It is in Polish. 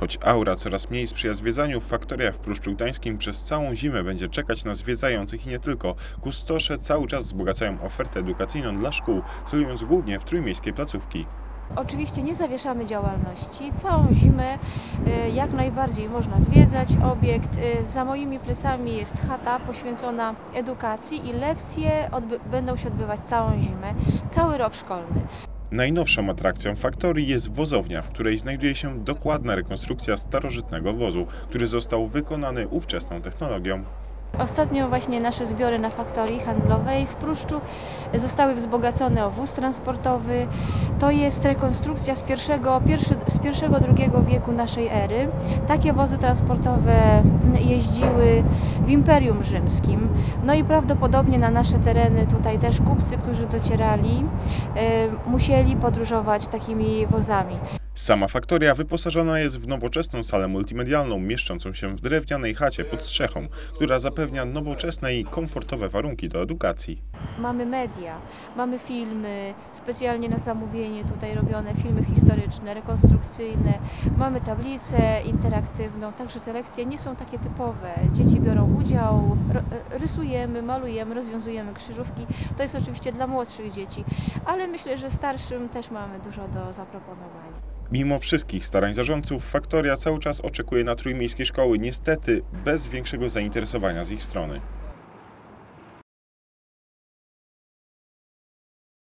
Choć aura coraz mniej sprzyja zwiedzaniu, faktoria w Pruszczu Gdańskim przez całą zimę będzie czekać na zwiedzających i nie tylko. Kustosze cały czas wzbogacają ofertę edukacyjną dla szkół, celując głównie w trójmiejskie placówki. Oczywiście nie zawieszamy działalności. Całą zimę y, jak najbardziej można zwiedzać obiekt. Y, Za moimi plecami jest chata poświęcona edukacji i lekcje będą się odbywać całą zimę, cały rok szkolny. Najnowszą atrakcją faktorii jest wozownia, w której znajduje się dokładna rekonstrukcja starożytnego wozu, który został wykonany ówczesną technologią. Ostatnio właśnie nasze zbiory na faktorii handlowej w Pruszczu zostały wzbogacone o wóz transportowy. To jest rekonstrukcja z pierwszego, pierwszy, z pierwszego, drugiego wieku naszej ery. Takie wozy transportowe jeździły w Imperium Rzymskim. No i prawdopodobnie na nasze tereny tutaj też kupcy, którzy docierali, e, musieli podróżować takimi wozami. Sama faktoria wyposażona jest w nowoczesną salę multimedialną, mieszczącą się w drewnianej chacie pod strzechą, która zapewnia nowoczesne i komfortowe warunki do edukacji. Mamy media, mamy filmy, specjalnie na zamówienie tutaj robione, filmy historyczne, rekonstrukcyjne, mamy tablicę interaktywną, także te lekcje nie są takie typowe. Dzieci biorą udział, rysujemy, malujemy, rozwiązujemy krzyżówki. To jest oczywiście dla młodszych dzieci, ale myślę, że starszym też mamy dużo do zaproponowania. Mimo wszystkich starań zarządców, faktoria cały czas oczekuje na trójmiejskie szkoły, niestety bez większego zainteresowania z ich strony.